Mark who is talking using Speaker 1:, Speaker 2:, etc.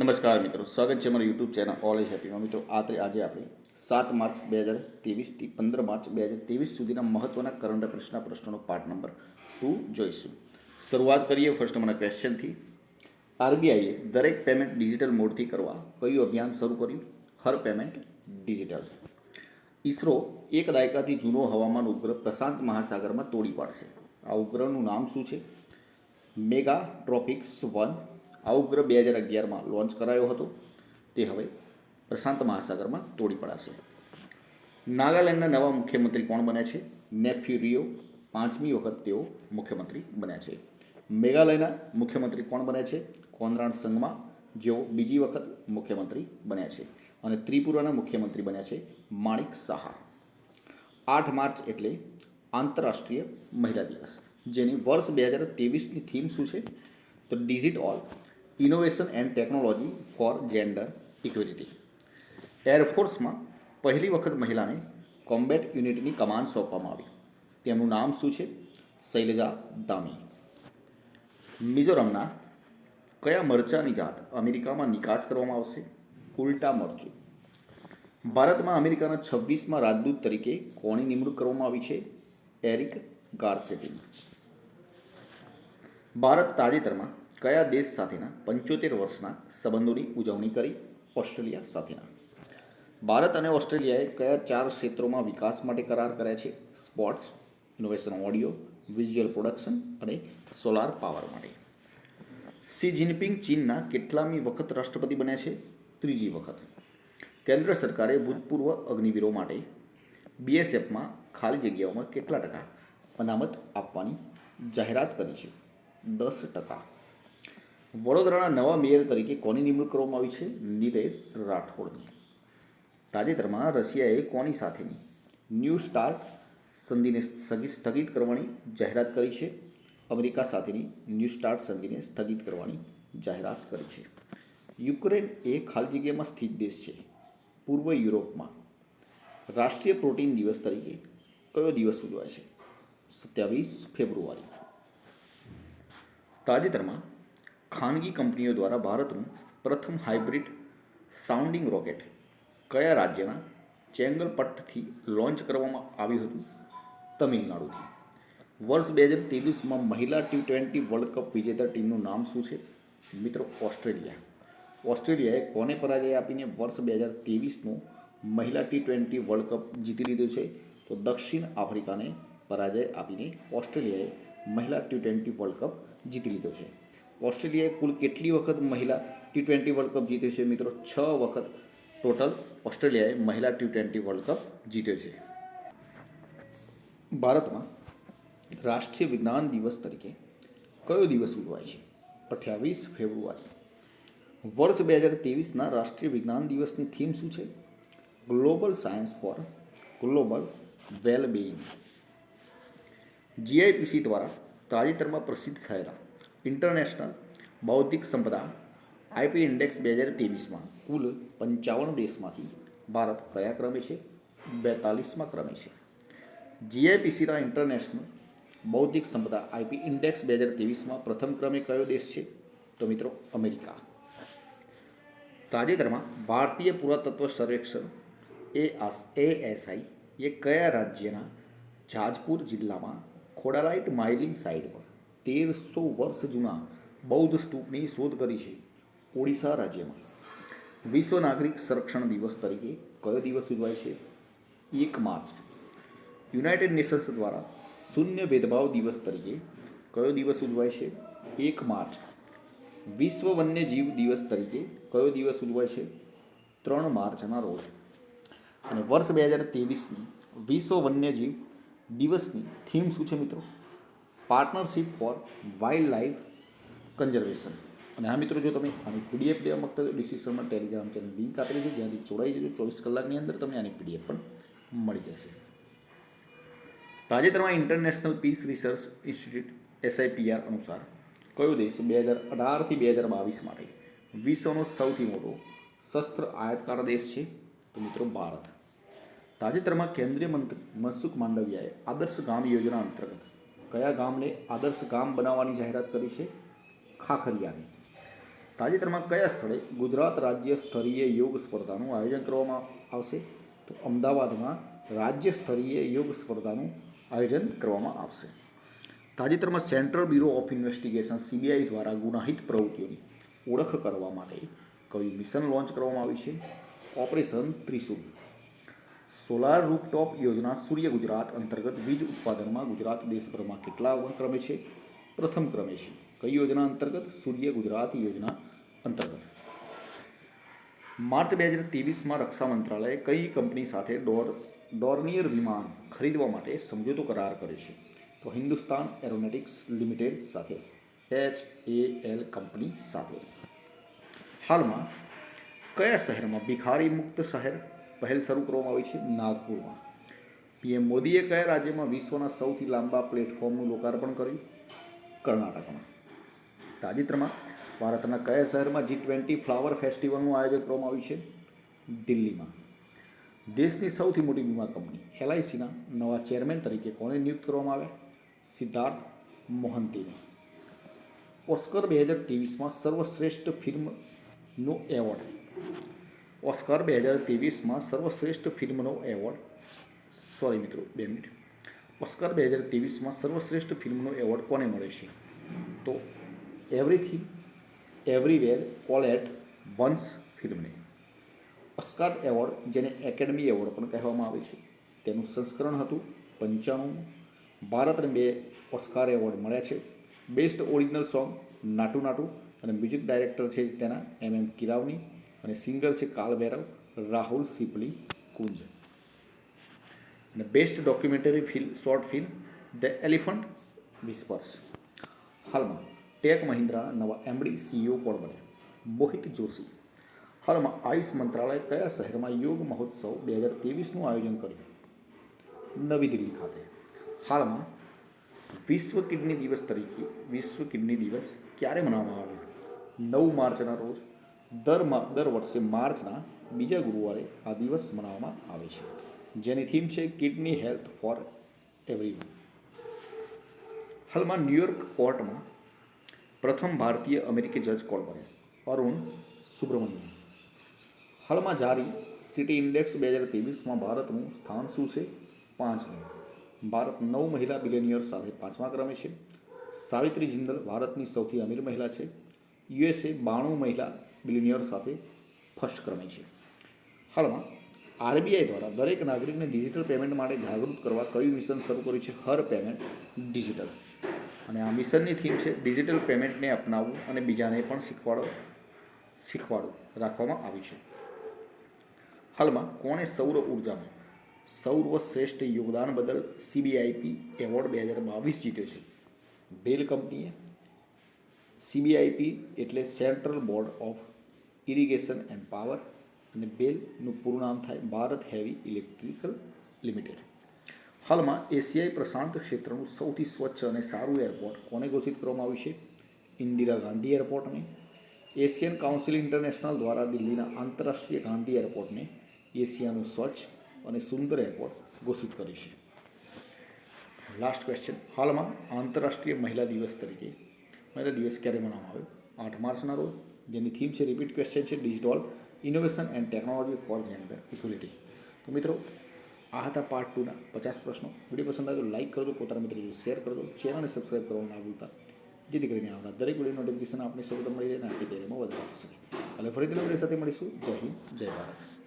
Speaker 1: નમસ્કાર મિત્રો, સ્વાગત છે મારા યુટ્યુબ ચેનલ ઓલ ઇઝ હેપીમાં મિત્રો આ તે આજે આપણે સાત માર્ચ બે હજાર ત્રેવીસથી પંદર માર્ચ બે હજાર ત્રેવીસ સુધીના મહત્ત્વના કરંટ અફેર્સના પ્રશ્નોનો પાર્ટ નંબર ટુ જોઈશું. શરૂઆત કરીએ ફર્સ્ટ નંબરના ક્વેશ્ચનથી આરબીઆઈએ દરેક પેમેન્ટ ડિજિટલ મોડથી કરવા કયું અભિયાન શરૂ કર્યું? હર પેમેન્ટ ડિજિટલ ઈસરો એક દાયકાથી જૂનો હવામાન ઉપગ્રહ પ્રશાંત મહાસાગરમાં તોડી પાડશે. આ ઉપગ્રહનું નામ શું છે? મેગા ટ્રોપિક્સ વન આ ઉપગ્રહ બે હજાર અગિયારમાં લોન્ચ કરાયો હતો. તે હવે પ્રશાંત મહાસાગરમાં તોડી પડાશે. નાગાલેન્ડના નવા મુખ્યમંત્રી કોણ બન્યા છે? નેફ્યુરિયો પાંચમી વખત તેઓ મુખ્યમંત્રી બન્યા છે. મેઘાલયના મુખ્યમંત્રી કોણ બન્યા છે? કોનરાડ સંઘમાં જેઓ બીજી વખત મુખ્યમંત્રી બન્યા છે. અને ત્રિપુરાના મુખ્યમંત્રી બન્યા છે માણિક સાહા. આઠ માર્ચ એટલે આંતરરાષ્ટ્રીય મહિલા દિવસ, જેની વર્ષ બે હજાર ત્રેવીસની થીમ શું છે? તો digit all. Innovation and technology for gender equality એરફોર્સમાં પહેલી વખત મહિલાને કોમ્બેટ યુનિટની કમાન સોંપવામાં આવી. તેમનું નામ શું છે? શૈલજા દામી. મિઝોરમના કયા મરચાની જાત અમેરિકામાં નિકાસ કરવામાં આવશે? ઉલટા મરચું. ભારતમાં અમેરિકાના છવ્વીસમાં રાજદૂત તરીકે કોની નિમણૂક કરવામાં આવી છે? એરિક ગાર્સેટીની ભારત તાજેતરમાં કયા દેશ સાથેના પંચોતેર વર્ષના સંબંધોની ઉજવણી કરી ઓસ્ટ્રેલિયા સાથેના? ભારત અને ઓસ્ટ્રેલિયાએ કયા ચાર ક્ષેત્રોમાં વિકાસ માટે કરાર કર્યા છે? Sports, innovation audio, visual production અને સોલાર પાવર માટે. સી જિનપિંગ ચીનના કેટલામી વખત રાષ્ટ્રપતિ બન્યા છે? ત્રીજી વખત. કેન્દ્ર સરકારે ભૂતપૂર્વ અગ્નિવીરો માટે બીએસએફમાં ખાલી જગ્યાઓમાં કેટલા ટકા અનામત આપવાની જાહેરાત કરી છે? દસ ટકા. વડોદરાના નવા મેયર તરીકે કોની નિમણૂક કરવામાં આવી છે? નિલેશ રાઠોડની તાજેતરમાં રશિયાએ કોની સાથેની ન્યૂ સ્ટાર્ટ સંધિને સ્થગિત કરવાની જાહેરાત કરી છે? અમેરિકા સાથેની ન્યૂ સ્ટાર્ટ સંધિને સ્થગિત કરવાની જાહેરાત કરી છે. યુક્રેન એ ખાલી જગ્યામાં સ્થિત દેશ છે. પૂર્વ યુરોપમાં રાષ્ટ્રીય પ્રોટીન દિવસ તરીકે કયો દિવસ ઉજવાય છે? સત્યાવીસ ફેબ્રુઆરી. તાજેતરમાં ખાનગી કંપનીઓ દ્વારા ભારતનું પ્રથમ હાઇબ્રિડ સાઉન્ડિંગ રોકેટ કયા રાજ્યના ચેંગલપટ્ટથી લોન્ચ કરવામાં આવ્યું હતું? તમિલનાડુથી. વર્ષ બે હજાર ત્રેવીસમાં મહિલા ટી ટ્વેન્ટી વર્લ્ડ કપ વિજેતા ટીમનું નામ શું છે? મિત્રો, ઓસ્ટ્રેલિયા. ઓસ્ટ્રેલિયાએ કોને પરાજય આપીને વર્ષ બે હજાર ત્રેવીસનું મહિલા ટી ટ્વેન્ટી વર્લ્ડ કપ જીતી લીધું છે? તો દક્ષિણ આફ્રિકાને પરાજય આપીને ઓસ્ટ્રેલિયાએ મહિલા ટી ટ્વેન્ટી વર્લ્ડ કપ જીતી લીધો છે. ઓસ્ટ્રેલિયાએ કુલ કેટલી વખત મહિલા ટી ટ્વેન્ટી વર્લ્ડ કપ જીત્યો છે મિત્રો? છ વખત ટોટલ ઓસ્ટ્રેલિયાએ મહિલા ટી ટ્વેન્ટી વર્લ્ડ કપ જીત્યો છે. ભારતમાં રાષ્ટ્રીય વિજ્ઞાન દિવસ તરીકે કયો દિવસ ઉજવાય છે? અઠ્યાવીસ ફેબ્રુઆરી. વર્ષ બે હજાર ત્રેવીસના રાષ્ટ્રીય વિજ્ઞાન દિવસની થીમ શું છે? Global science for global wellbeing GIPC દ્વારા તાજેતરમાં પ્રસિદ્ધ થયેલા ઇન્ટરનેશનલ બૌદ્ધિક સંપદા આઈપી ઇન્ડેક્સ બે હજાર ત્રેવીસમાં કુલ પંચાવન દેશમાંથી ભારત કયા ક્રમે છે, બેતાલીસમાં ક્રમે છે. જીઆઈપીસીના ઇન્ટરનેશનલ બૌદ્ધિક સંપદા આઈપી ઇન્ડેક્સ બે હજાર ત્રેવીસમાં પ્રથમ ક્રમે કયો દેશ છે? તો મિત્રો, અમેરિકા. તાજેતરમાં ભારતીય પુરાતત્વ સર્વેક્ષણ એ એએસઆઈ એ કયા રાજ્યના જાજપુર જિલ્લામાં ખોડાલાઇટ માઇલિંગ સાઇટ પર તેરસો વર્ષ જૂના બૌદ્ધ સ્તૂપની શોધ કરી છે ઓડિશા રાજ્યમાં. વિશ્વ નાગરિક સંરક્ષણ દિવસ તરીકે કયો દિવસ ઉજવાય છે? એક માર્ચ. યુનાઇટેડ નેશન્સ દ્વારા શૂન્ય ભેદભાવ દિવસ તરીકે કયો દિવસ ઉજવાય છે? એક માર્ચ. વિશ્વ વન્યજીવ દિવસ તરીકે કયો દિવસ ઉજવાય છે? ત્રણ માર્ચના રોજ. અને વર્ષ બે હજાર ત્રેવીસની વિશ્વ વન્યજીવ દિવસની થીમ શું છે મિત્રો? Partnership for wildlife conservation અને હા મિત્રો, જો તમે આની પીડીએફ લેવા માગતા હોય ડિસ્ક્રિપ્શનમાં ટેલિગ્રામ ચેનલ લિંક આપેલી છે, જ્યાંથી જોડાઈ જજો ચોવીસ કલાકની અંદર તમને આની પીડીએફ પણ મળી જશે. તાજેતરમાં international peace research institute SIPR અનુસાર કયો દેશ બે હજાર અઢારથી બે હજાર બાવીસ માટે વિશ્વનો સૌથી મોટો શસ્ત્ર આયાતકાર દેશ છે? તો મિત્રો, ભારત. તાજેતરમાં કેન્દ્રીય મંત્રી મનસુખ માંડવિયાએ આદર્શ ગામ યોજના અંતર્ગત કયા ગામને આદર્શ ગામ બનાવવાની જાહેરાત કરી છે? ખાખરિયાની. તાજેતરમાં કયા સ્થળે ગુજરાત રાજ્ય સ્તરીય યોગ સ્પર્ધાનું આયોજન કરવામાં આવશે? તો અમદાવાદમાં રાજ્ય સ્તરીય યોગ સ્પર્ધાનું આયોજન કરવામાં આવશે. તાજેતરમાં central bureau of investigation CBI દ્વારા ગુનાહિત પ્રવૃત્તિઓની ઓળખ કરવા માટે કયું મિશન લોન્ચ કરવામાં આવ્યું છે? ઓપરેશન ત્રિશુલ. સોલાર રૂપટોપ યોજના સૂર્ય ગુજરાત અંતર્ગત વીજ ઉત્પાદનમાં ગુજરાત દેશભરમાં કેટલા ક્રમે છે? પ્રથમ ક્રમે છે. કઈ યોજના અંતર્ગત? સૂર્ય ગુજરાત યોજના અંતર્ગત. માર્ચ બે હજાર ત્રેવીસમાં રક્ષા મંત્રાલયે કઈ કંપની સાથે ડોર, ડોર્નિયર વિમાન ખરીદવા માટે સમજૂતો કરાર કર્યો છે? તો હિન્દુસ્તાન એરોનેટિક્સ લિમિટેડ સાથે, એચ એ એલ કંપની સાથે. હાલમાં, કયા શહેરમાં ભિખારી મુક્ત શહેર પહેલ શરૂ કરવામાં આવી છે નાગપુરમાં. પીએમ મોદીએ કયા રાજ્યમાં વિશ્વના સૌથી લાંબા પ્લેટફોર્મનું લોકાર્પણ કર્યું? કર્ણાટકમાં. તાજેતરમાં ભારતના કયા શહેરમાં જી ટ્વેન્ટી ફ્લાવર ફેસ્ટિવલનું આયોજન કરવામાં આવ્યું છે? દિલ્હીમાં. દેશની સૌથી મોટી વીમા કંપની એલઆઈસીના નવા ચેરમેન તરીકે કોને નિયુક્ત કરવામાં આવ્યા? સિદ્ધાર્થ મોહંતીને. ઓસ્કર બે હજાર ત્રેવીસમાં સર્વશ્રેષ્ઠ ફિલ્મનો એવોર્ડ. ઓસ્કર બે હજાર ત્રેવીસમાં સર્વશ્રેષ્ઠ ફિલ્મનો એવોર્ડ. સોરી મિત્રો, બે મિનિટ. ઓસ્કર બે હજાર ત્રેવીસમાં સર્વશ્રેષ્ઠ ફિલ્મનો એવોર્ડ કોને મળે છે? તો everything, everywhere, all at once ફિલ્મને. ઓસ્કાર એવોર્ડ, જેને એકેડમી એવોર્ડ પણ કહેવામાં આવે છે, તેનું સંસ્કરણ હતું પંચાણું. ભારતને બે ઓસ્કાર એવોર્ડ મળ્યા છે. Best original song, Naatu Naatu, અને મ્યુઝિક ડાયરેક્ટર છે તેના એમ એમ કિરાવની. અને સિંગર છે કાલ ભૈરવ રાહુલ, સિપલી, કુંજ. અને best documentary film short film the elephant whispers હાલમાં ટેક મહિન્દ્રાના નવા એમડી સીઈઓ કોણ બન્યા મોહિત જોશી. હાલમાં આયુષ મંત્રાલય કયા શહેરમાં યોગ મહોત્સવ બે હજાર ત્રેવીસનું આયોજન કર્યું? નવી દિલ્હી ખાતે. હાલમાં વિશ્વ કિડની દિવસ તરીકે વિશ્વ કિડની દિવસ ક્યારે મનાવવામાં આવ્યો? નવ માર્ચના રોજ દર દર વર્ષે માર્ચના બીજા ગુરુવારે આ દિવસ મનાવવામાં આવે છે. જેની થીમ છે કિડની હેલ્થ ફોર એવરીવન. હાલમાં ન્યુયોર્ક કોર્ટમાં પ્રથમ ભારતીય અમેરિકી જજ કોણ બન્યા? અરુણ સુબ્રમણ્યમ. હાલમાં જારી સિટી ઇન્ડેક્સ બે હજાર ત્રેવીસમાં ભારતનું સ્થાન શું છે? પાંચમું. ભારત નવ મહિલા બિલિયનિયર સાથે પાંચમા ક્રમે છે. સાવિત્રી જિંદલ ભારતની સૌથી અમીર મહિલા છે. યુએસએ બાણું મહિલા બિલિયનિયર સાથે ફર્સ્ટ ક્રમે છે. હાલમાં આરબીઆઈ દ્વારા દરેક નાગરિકને ડિજિટલ પેમેન્ટ માટે જાગૃત કરવા કયું મિશન શરૂ કર્યું છે? Har payment digital. અને આ મિશનની થીમ છે ડિજિટલ પેમેન્ટને અપનાવવું અને બીજાને પણ શીખવાડો શીખવાડવું રાખવામાં આવ્યું છે. હાલમાં કોણે સૌર ઉર્જામાં સૌર્વશ્રેષ્ઠ યોગદાન બદલ સીબીઆઈપી એવોર્ડ બે હજાર બાવીસ જીત્યો છે? બેલ કંપનીએ સીબીઆઈપી એટલે central board of irrigation and power અને બેલનું પૂરું નામ થાય ભારત હેવી ઇલેક્ટ્રિકલ લિમિટેડ હાલમાં એશિયાઈ પ્રશાંત ક્ષેત્રનું સૌથી સ્વચ્છ અને સારું એરપોર્ટ કોને ઘોષિત કરવામાં આવ્યું છે? ઇન્દિરા ગાંધી એરપોર્ટને એશિયન કાઉન્સિલ ઇન્ટરનેશનલ દ્વારા દિલ્હીના આંતરરાષ્ટ્રીય ગાંધી એરપોર્ટને એશિયાનું સ્વચ્છ અને સુંદર એરપોર્ટ ઘોષિત કર્યું છે. લાસ્ટ ક્વેશ્ચન હાલમાં આંતરરાષ્ટ્રીય મહિલા દિવસ તરીકે મહિલા દિવસ ક્યારે મનાવવામાં આવ્યો આઠ માર્ચના રોજ જેની થીમ છે રિપીટ ક્વેશ્ચન છે digital innovation and technology for gender equality તો મિત્રો આ હતા પાર્ટ ટુના પચાસ પ્રશ્નો વીડિયો પસંદ આવે તો લાઇક કરજો પોતાના મિત્રો શેર કરજો ચેનલને સબસ્ક્રાઈબ કરવાનું ના ભૂલતા જેથી કરીને આવનાર દરેક વીડિયો નોટિફિકેશન આપણે સૌપ્રથમ મળી જાય અને આપણી તૈયારીમાં વધારો થઈ કાલે ફરીથી નવી સાથે મળીશું જય હિન્દ જય ભારત